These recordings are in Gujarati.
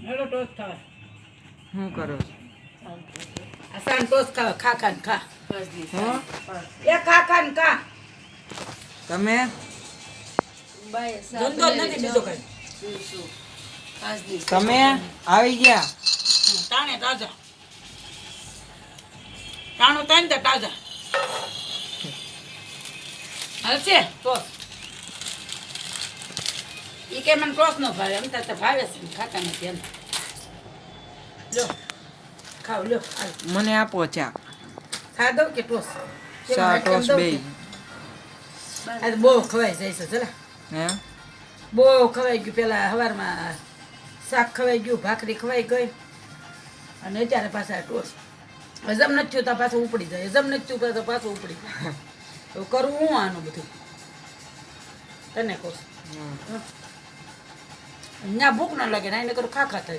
હેલો ટોસ ખાવા હું કરો? આ સાન ટોસ ખાવા. ખા ખા ને ખા. હું? એ ખા ખાન ખા. તમે? ધંધો નથી બીજો કઈ. તમે? આવી ગયા? તાણે તાજા. તાણું તાણ તે તાજા. હલશે? ટોસ ઈ કે મને ટોસ ન ભાવે એમ તો ભાવે છે ખાતા નથી એમ. લો ખાવ લો. મને આપો ચા. ખા દઉં કે ટોસ? ચા ટોસ બે. કે? આ તો બહુ ખવાઈ જાય છે જરા. હે? બહુ ખવાઈ ગયું પેલા સવારમાં શાક ખવાઈ ગયું ભાખરી ખવાઈ ગઈ. અને અત્યારે પાછા ટોસ. હજમ નથી થયું તો પાછું ઉપડી જાય. હજમ નથી થયું તો પાછું ઉપડી જાય. કરવું હું આનું બધું? તને કહું ત્યાં ભૂખ ન લાગે ને એને કરું ખા થઈ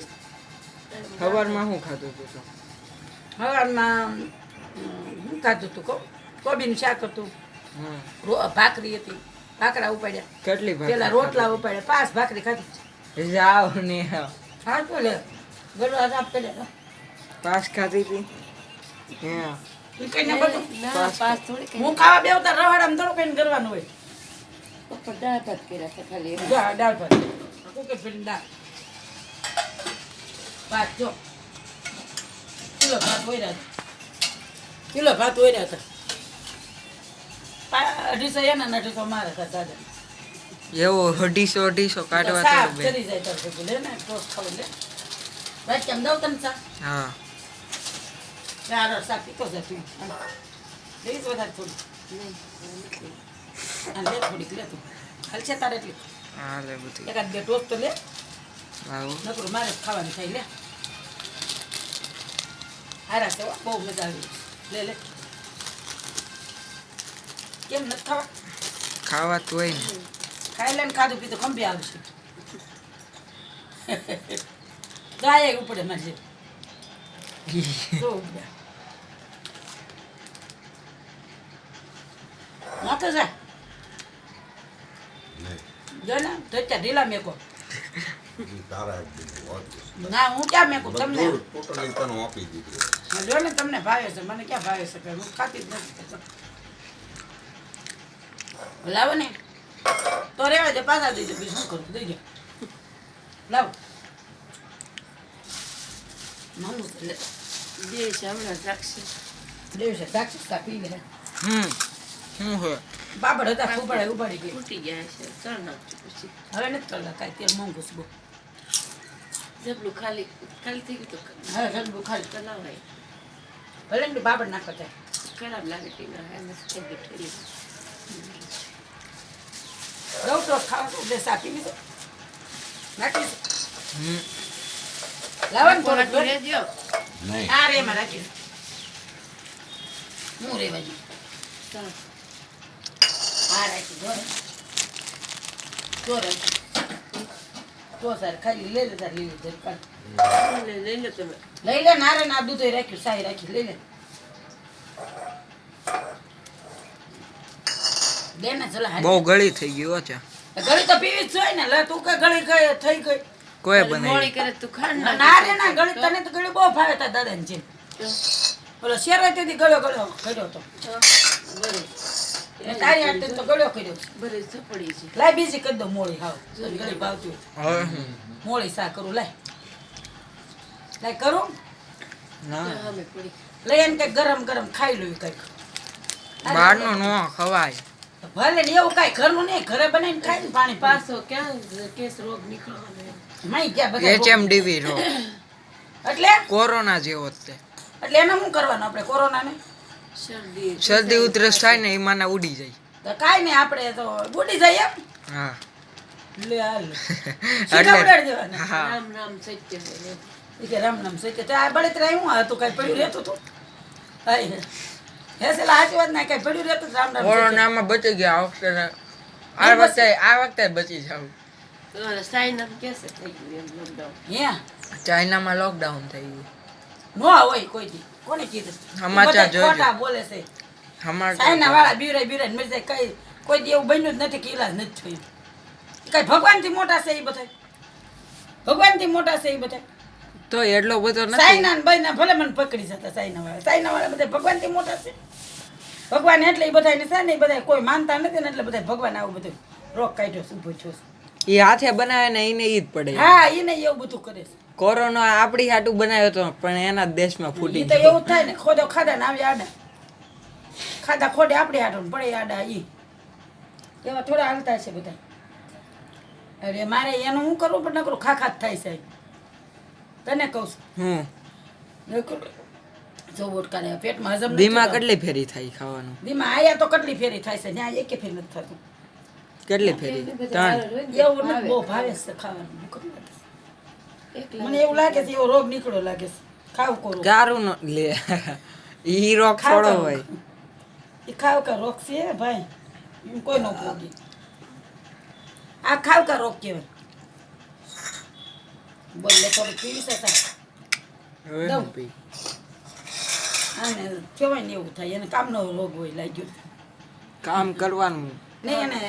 સવારમાં શું ખાધું તું? તો સવારમાં હું શું ખાધું હતું કહું કોબીનું શાક હતું. હમ. રો- ભાખરી હતી. ભાખરા ઉપાડ્યા. કેટલી પેલા રોટલા ઉપાડ્યા. પાંચ ભાખરી ખાધી? જાઓ ને. હા તો લે. ગળો સાફ કર્યા પાસ ખાધી હતી હે. ઈ કઈ ને બધું. ના પાસ થોડી કઈ હું ખાવા બે રવાડામાં થોડું કઈ કરવાનું હોય. દાળ ભાત કર્યા છે ખાલી. જો દાળ ભાત. ભાત જો. કિલો ભાત હોય કિલો ભાત હોય હતા. પા- અઢીસો એના ને અઢીસો મારે હતા દાદા. એવો અઢીસો અઢીસો કાઢવા બે. ચડી જાય તાર ભેગું લે ને ટોસ્ટ ખાવું લે. ભાઈ કેમ દઉં તને સા હા. ચાર શાક પીતો જાય તું. લઈશ વધારે થોડું લે થોડીક લે તું. હાલશે તારે એટલી. હા બધું. એકાદ બે ટોસ્ટ લે. આવું નકરું મારે ખાવાની થાય લે. હારા છે બહુ મજા આવી. લે લે. કેમ નથી ખાવા? ખાવા તો હોય ને. ખાઈ લે ને ખાધું પીધું ખંભી આવશે. ગાય ઉપડે મારે જો ઉપડ્યા નાખે છે જો ને તો ત્યાં ઢીલા મેકો. તારા ના હું ક્યાં મેકું? તમને? બધું તને આપી દીધું. જો ને તમને ભાવે છે મને ક્યાં ભાવે છે હું ખાતી જ નથી. લાવો ને. તો રેવા દે પાછા દઈ દે શું કરું? દઈ દે. લાવો. મામું લે. છે હમણાં દ્રાક્ષ દેવ છે દ્રાક્ષ કાપી ગયા હમ શું હોય બાબડ હતા ઉપાડે ઉપાડી ગઈ ફૂટી ગયા છે. ત્રણ નાખજો પછી. હવે નથી કરતા કાંઈ તેલ મોંઘું છે બહુ. જબલું ખાલી ખાલી થઈ ગયું તો હા જબલું ખાલી. કલાવાય ભલે ને બાબડ નાખો થાય ખરાબ લાગે ટીના એમ થઈ ગયું ઠેલી. રહું તો ખાવા તો બે સાપી લીધો નાખી લાવન તો ને થોડા રહેજો. નહીં. આ રે એમાં રાખી હું રેવા જઈ ચાલો. તો સર ખાલી લઈ લે તાર લીલી ધરી લઈ લઈ તમે. લઈ લે નારે ના દૂધ રાખ્યું સાઈ રાખી લઈ લે. ચલા બહુ ગળી થઈ ગયું છે ગળી તો પીવી જ હોય ને લે તું કે ગળી ગઈ થઈ ગઈ. કોઈ બનાવી કરે તું ખાંડ ના રે ના ગળી તને તો ગળી બહુ ભાવે તા દાદા ને તો? ઓલો શેરો તેથી ગળ્યો ગળ્યો કર્યો તો? તો બરે એ તારી હાથે તો ગળ્યો કર્યો બરે સપડી છે. લાય બીજી કરી દો મોળી હાવ. ગળી ભાવતી હોય. હવે? હું મોળી સા કરું લાય. લાય કરું? ના. લઈ એને કંઈક ગરમ ગરમ ખાઈ લઉં કંઈક. બહારનું ન ખવાય. ભલે ને એવું કઈ ઘરનું નહીં ઘરે બનાવીને ખાય ને પાણી પાસ પાછો ક્યાં કેસ રોગ નીકળવાનો માઈ ગયા બધા એચએમડીવી રો એટલે? કોરોના જેવો જ તે. એટલે એને શું કરવાનું આપણે કોરોનાને? શરદી ઉધરસ થાય. ને એમાં માના ઉડી જાય. તો કાંઈ નહીં આપણે તો બુડી જાય એમ. હા. લે હાલ. એટલે દેવાના. હા. રામ રામ સત્ય કે રામ નામ સત્ય. તો આ બળતરા હું હતું? કાંઈ પડ્યું રહેતું હતું હાય હે સેલા સાચી વાત ના? કાંઈ પડ્યું રહેતું રામ સત્ય. કોરોનામાં બચી ગયા આ વખતે આ વખતે આ વખતે બચી જાવ ચાઇનામાં લોકડાઉન થઈ ગયું. ન હોય કોઈ દી. કોને કીધું? સમાચાર બધા જોજો. બોલે છે. અમાર સાયના વાળા બીરે બીરે મરી જાય કઈ કોઈ દી એવું બન્યું જ નથી કે ઈલાજ નથી થયું. કઈ ભગવાનથી મોટા છે એ બધા? ભગવાનથી મોટા છે એ બધા? તો એટલો બધો નથી. સાઈના બહેના ભલે મને પકડી જતા સાઈના વાળા. સાઈના વાળા બધા ભગવાનથી મોટા છે. ભગવાન એટલે એ બધાને છે ને બધા કોઈ માનતા નથી ને એટલે બધા ભગવાન આવું બધું રોગ કાઢ્યો શું છે. એ હાથે બનાવે ને એને ઈ જ પડે. હા એને એવું બધું કરે છે. કોરોના આપણી હાટું બનાવ્યો હતો પણ એના જ દેશમાં ફૂટી તો એવું થાય ને ખોદો ખાધા ને આવી આડા. ખાધા ખોડે આપણે હાટું પડે આડા ઈ. એવા થોડા હાલતા છે બધા. અરે મારે એનું હું કરવું પણ નકરું ખાખા જ થાય છે. તને કહું છું. જો બોટકાને પેટમાં હજમ ધીમા. કેટલી ફેરી થાય ખાવાનું? ધીમા આયા તો કેટલી ફેરી થાય છે? ત્યાં એકે ફેરી નથી થતું. કેટલી ફેરી? ત્રણ. એવું બહુ ભાવે છે ખાવાનું. મને એવું લાગે છે એવો રોગ નીકળ્યો લાગે છે. ખાવ કો ગારું નો લે. ઈ રોગ થોડો હોય. ઈ ખાવ કા રોગ છે ભાઈ. એમ કોઈ નો ભોગી. આ ખાવ કા રોગ કહેવાય. બોલે થોડું પીવી શકાય દઉં. પી. આને કહેવાય ને એવું થાય. એને કામનો રોગ હોય લાગ્યો. કામ કરવાનું. નહીં એને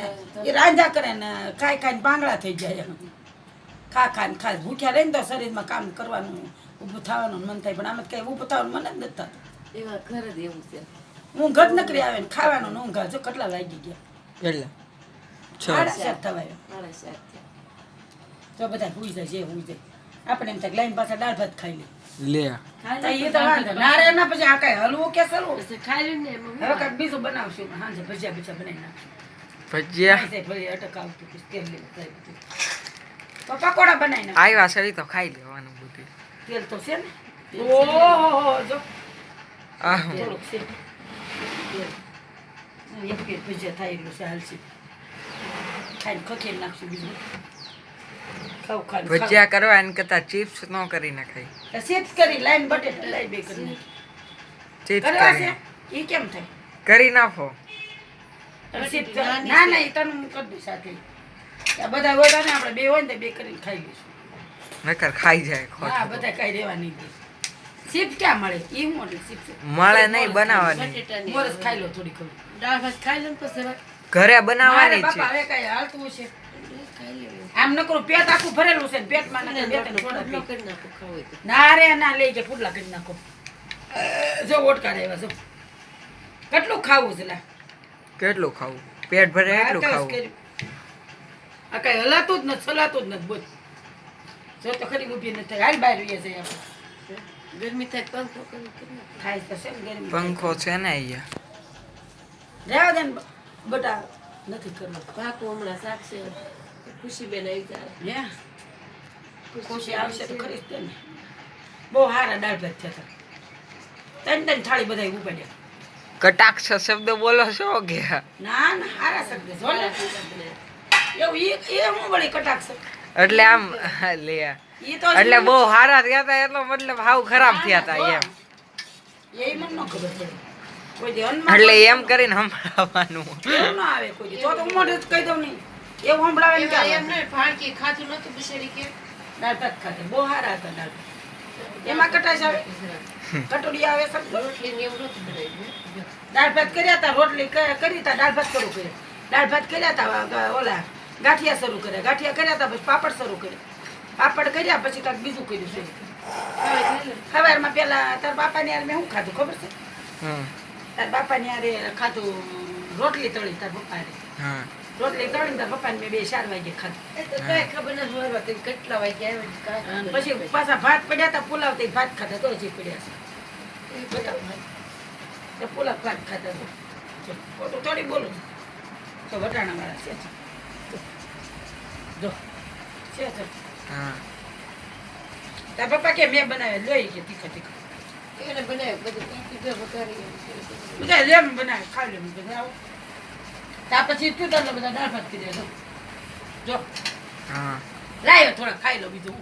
એ રાંધા કરે ને ખાઈ ખાઈને બાંગડા થઈ જાય એમ. ખા ખા ને ખા ભૂખ્યા રહીને તો શરીરમાં કામ કરવાનું ઊભું થવાનું મન થાય. પણ આમાં કઈ ઊભું થવાનું મન જ નથી થતું. એવા ઘર જ એવું છે. ઊંઘ જ નકરી આવે ને ખાવાનું ને ઊંઘ જો કેટલા વાગી ગયા. એટલે. સાડા સાત થવાય મારા સાથે તો બધા હુઈ જાય જે હુઈ જાય. આપણે એમ થાય લાઈન પાછા દાળ ભાત ખાઈ લે લે. તો એ તો વાંધો ના પછી આ કઈ હલવું કે સરવું ખાઈ લઈને એમાં હવે બીજું બનાવશું. હાંજે ભજીયા ભજીયા બનાવી નાખશું. ભજીયા? ખાઈ જાય ભલે અટક આવતું પછી તેલ લેવું થાય બધું. તો પકોડા બનાવીને આવ્યા સરી તો ખાઈ લેવાનું બધું. તેલ તો છે ને? ઓહો જો. આ હું. થોડુંક છે. એક પેટ ભજીયા થાય એટલું છે. હાલશે ખાઈને ખખેરી નાખશું બીજું. ખાવ ખાવ ભજીયા કરવા એને કરતા ચિપ્સ ન કરી નખાય ચિપ્સ કરી લાઈન બટેટા લાઈ બે કરી ચિપ્સ કરી. છે? કેમ થાય? કરી નાખો. ના ના એ તને હું કરી સાથે. આ બધા હોય ને આપણે બે હોય ને બે કરીને ખાઈ લઈશું. નકર ખાઈ જાય હા બધા કઈ રહેવા નહીં દે. ક્યાં મળે? ઈ હું ચિપ્સ મળે નહીં બનાવવાની. મોરસ ખાઈ લો થોડી ખબર દાળ ભાત ખાઈ લો પછી ઘરે બનાવવાની છે બાપા હવે કઈ હાલતું છે ખાઈ આમ નકરું પેટ આખું ભરેલું છે ને પેટમાં નકર બે થોડા રોટલો કરી નાખો ખાવું હોય તો. ના રે ના લઈ જાય પુડલા કરી નાખો. જો ઓટકા આવ્યા જો કેટલું ખાવું છે કેટલું ખાવું? પેટ ભરે એટલું ખાવું? આ કઈ હલાતું જ નથી ચલાતું જ નથી બોલ. જો તો ખરી ઊભી નથી થાય. હાલ બહાર રહીએ જાય આપણે. ગરમી થાય પંખો. થાય? તો છે ને ગરમી. પંખો છે ને અહીંયા. રહેવા દે બટા નથી કરવું. પાકું હમણાં છે. ખુશીબેન આવી જાય. હે? ખુશી આવશે તો ખરી જ બહુ સારા દાળ ભાત થયા હતા. ત્રણ ત્રણ થાળી બધા ઉપાડ્યા. કટાક્ષ શબ્દ બોલો છો કે? ના ના સારા શબ્દ. એવું એ એ હું વળી કટાક્ષ એટલે આમ લે. ઈ તો એટલે બહુ સારા થયા હતા એટલો મતલબ હાવ ખરાબ થયા હતા એમ. એટલે એમ કરીને સંભળાવવાનું. આવે કોઈ તો તો મોઢે કહી દઉં નહીં. એવું સંભળાવે ને એમ નહીં ખાધું નતું બિચારી કે. ખાતે બહુ સારા હતા દાળ ભાત. એમાં કટાશ આવે? કટોરી આવે શબ્દ રોટલી ને એવું નતું બનાવ્યું દાળ ભાત કર્યા હતા રોટલી કરી હતા દાળ ભાત કરું કર્યા. દાળ ભાત કર્યા હતા ઓલા ગાંઠિયા શરૂ કર્યા. ગાંઠિયા કર્યા હતા પછી પાપડ શરૂ કર્યા. પાપડ કર્યા પછી કાંઈક બીજું કર્યું છે. સવારમાં પેલા તાર બાપાની યાર મેં શું ખાધું ખબર છે? હમ. તાર બાપાની યારે ખાધું રોટલી તળી તાર પપ્પા હા. રોટલી તળી તાર પપ્પાને મેં બે ચાર વાગે ખાધું. એ તો કાંઈ ખબર નથી કેટલા ખબર પછી પાછા ભાત પડ્યા હતા પુલાવ તે ભાત ખાધા તો હજી પડ્યા છે. એ તો પુલાવ ભાત ખાધા તો થોડી બોલું છું. તો વટાણા વાળા છે. જો. છે છે હા. તાર પપ્પા કે મેં બનાવ્યા? લઈ કે તીખા તીખા. એને બનાવ્યું બધું. વઘારી બધા લેમ બનાવે ખાઈ લે બધા ત્યાર પછી તું તને બધા દાળ ભાત કરી દે જો. હા. લાયો થોડા ખાઈ લો બીજું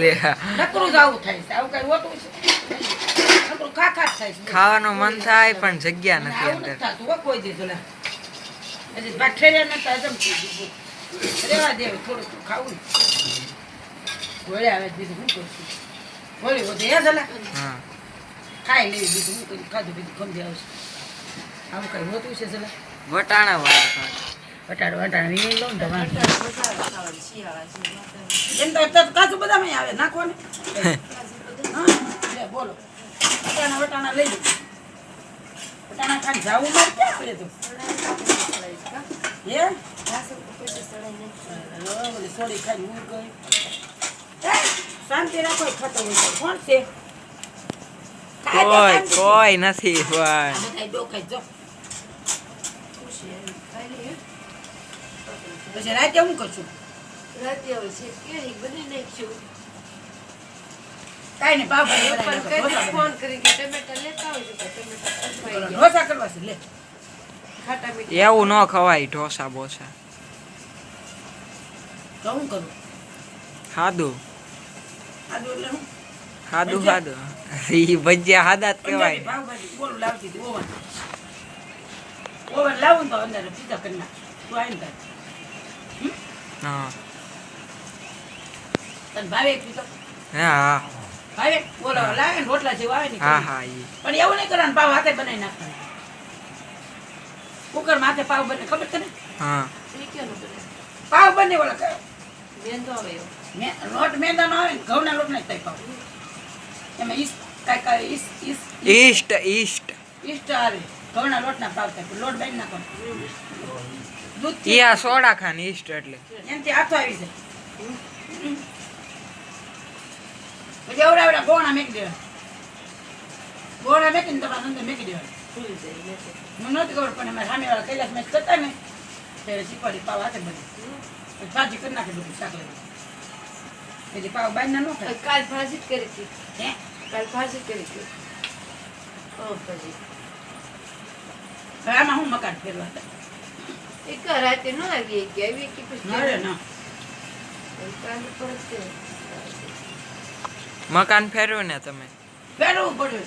લે. નકરું જ આવું થાય છે. આવું કઈ હોતું છે નકરું ખા ખા થાય છે. ખાવાનું મન થાય પણ જગ્યા નથી અંદર. કોઈ દીધું હજી બાઠેરિયા નતા બોલ. રેવા દે હવે થોડુંક ખાવું ને. વળે આવે બીજું શું કરશું વળી વધે હે જલા ખાઈ લેવી બીજું શું કરી ખાધું બીજું ગમતી આવશે આવું કઈ હોતું છે જલા વટાણા વાળા વટાણ વટાણ વીણી લઉં ને એમ તો અત્યારે કાચું બદામ આવે નાખો ને હા બોલો. વટાણા વટાણા લઈ લો. વટાણા ખાલી જાવું મારે ક્યાં પડે તો? હે? શાંતિ રાખો ખાતો હોય કોણ છે કોઈ કોઈ નથી પણ. પછી રાતે હું કરશું રાતે હવે છે કેરી બની નાખશું. કાઈ કઈ ઢોસા ફોન કરી કે ટમેટા લેતા હોય તો ટમેટા. ઢોસા કરવા છે લે ખાટા મીઠા. એવું ન ખવાય ઢોસા બોસા. તો હું કરું? સાદું આદુ એટલે હું? સાદું સાદું ઈ ભજીયા હાદા જ કહેવાય. પાવભાજી બોલું લાવતી હતી ઓવન. ઓવન લાવું તો અંદર પીઝા કરી નાખ. તું આવીને તાર. હા. તને ભાવે પીઝા? હા ભાવે? બોલો લાવે રોટલા જેવું આવે ને હા હા પણ એવું નહીં કરવાનું પાવ હાથે બનાવી નાખવાનું. કુકર માથે પાવ બને ખબર તને? હા. બને? પાવ બને ઓલા કયો મેંદો આવે એવો. મે- લોટ મેંદાનો આવે ઘઉંના લોટ નહીં થાય પાવ. એમાં ઈસ કાંઈ કાંઈ ઈસ ઈસ ઈસ્ટ ઈસ્ટ. ઈસ્ટ આવે ઘઉંના લોટના પાવ થાય લોટ બેન નાખવાનો દૂધ આ સોડા ખાન ઈસ્ટ એટલે. એનથી આથો આવી જાય. પછી એવડા એવડા ગોણા મેકી દેવા ગોણા મેકીને તમારા અંદર મેકી દેવા ફૂલી જાય મેંદો. મને નહોતી ખબર પણ એમાં સામેવાળા કૈલાસ મેચ કરતા ને ત્યારે શીખવાડી પાવ હાથે બને. ભાજી કરી નાખે બધું શાક લઈને એટલે પાવ બાંધના ન થાય. કાલ ભાજી જ કરી હતી. હે? કાલ ભાજી કરી હતી. ઓ ભાજી આમાં હું મકાન ફેરવા હતા એક રાતે ન આવી કે આવી કે પછી? ના રે ના. કાલ પરત મકાન ફેરવ્યું ને તમે. ફેરવવું પડ્યું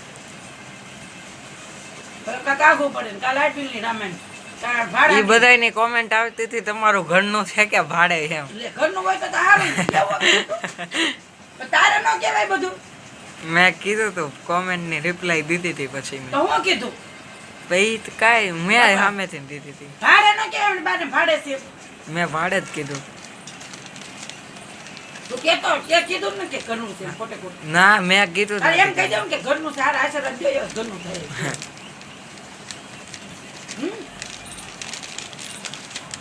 આઘું પડે કાલ આટલી રામાયણ. કાલ ભાડા બધાયની કોમેન્ટ આવતી હતી તમારું ઘરનું છે કે ભાડે એમ. ઘરનું હોય તો તારે ન કહેવાય બધું. મેં કીધું તું કોમેન્ટની રિપ્લાય દીધી હતી પછી મેં. હું કીધું? કાંઈ મેં સામેથી દીધી હતી ભાડે ન કહેવાય બાને ભાડે છે. મેં ભાડે જ કીધું. ને છે મેં કીધું એમ કહી દઉં કે ઘરનું છે આશીર્વાદ દો ઘરનું થાય. હમ?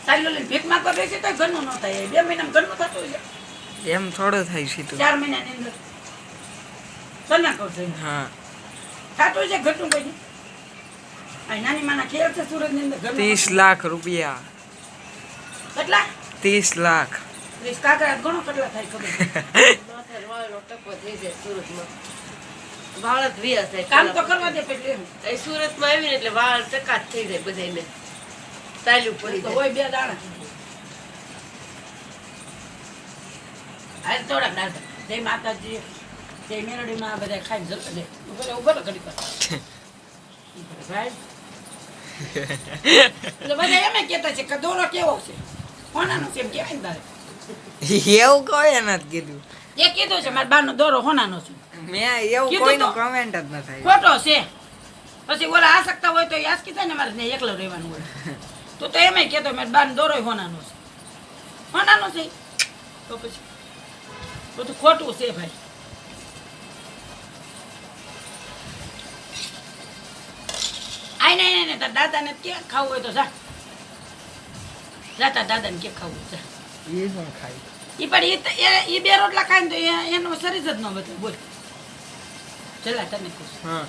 ચાલ્યો લઈને ભીખ માંગવા બેસી ઘરનું ન થાય. બે મહિનામાં ઘરનું થતું હોય. છે. એમ થોડું થાય સીધું ચાર મહિનાની અંદર. કહું છું હા. થતું છે ઘરનું કોઈ આ નાની માના ખેર છે સુરતની અંદર ત્રીસ લાખ રૂપિયા. કેટલા? ત્રીસ લાખ. ત્રીસ કાકરા ઘણો કેટલા થાય ખબર. વાળ જ વ્યા થાય કામ તો કરવા દે પછી એ સુરતમાં આવીને એટલે વાળ ટકા જ થઈ જાય બધાયને. ચાલ્યું પડી તો જાય. હોય બે દાણા. હાલ થોડાક દાણા જય માતાજી જય મેરડીમાં બધા ખાઈ જતા દે ઊભો ઊભો. ભાઈ. એટલે બધા એમ કેતા છે કે દોરો કેવો છે? હોનાનો છે એમ કેવાય ને તારે. એવું કોઈ નથી કીધું. એ કીધું છે મારા બાનો દોરો હોનાનો છે. મેં એવું કીધું કમેન્ટ જ ન થાય. ખોટો છે. પછી ઓલા આ શકતા હોય તો યાદ કીધા ને મારે ત્યાં એકલો રહેવાનું હોય. તો તો એમ કહેતો મેં બાનો દોરો હોનાનો છે. હોનાનો છે. તો પછી બધું ખોટું છે ભાઈ. આઈ નહીં નહીં તાર દાદાને કે ખાવું હોય તો જા. જા તાર દાદાને કે ખાવું જા. એ ખાય. પણ ઈ એ બે રોટલા ખાય ને તો એનો શરીર જ ન બધું બોલ. ચલા તને હા.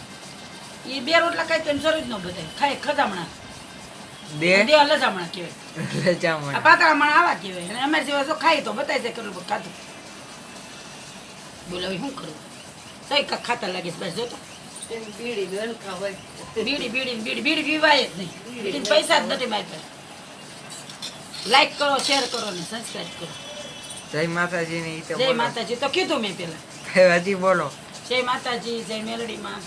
એ બે રોટલા કઈ તો જરૂર ન બચે ખાય ખજામણા. બે? દેહ લજામણા કહેવાય. આ લજામણ પાતળામણા આવા કહેવાય. અને અમારી જેવા જો ખાય તો બતાય છે કરું ખાતું બોલ હવે શું કરું? સહી કાંક ખાતા લાગે બસ જોતો બીડી બીડી બીડી ને બીડી બીડી પીવાય જ નહીં. બીડી પૈસા જ નથી મારી પાસે લાઈક કરો શેર કરો ને સબસ્ક્રાઇબ કરો. જય માતાજી ની જય માતાજી તો કીધું મેં પેલા હજી બોલો. જય માતાજી જય મેલડીમાં.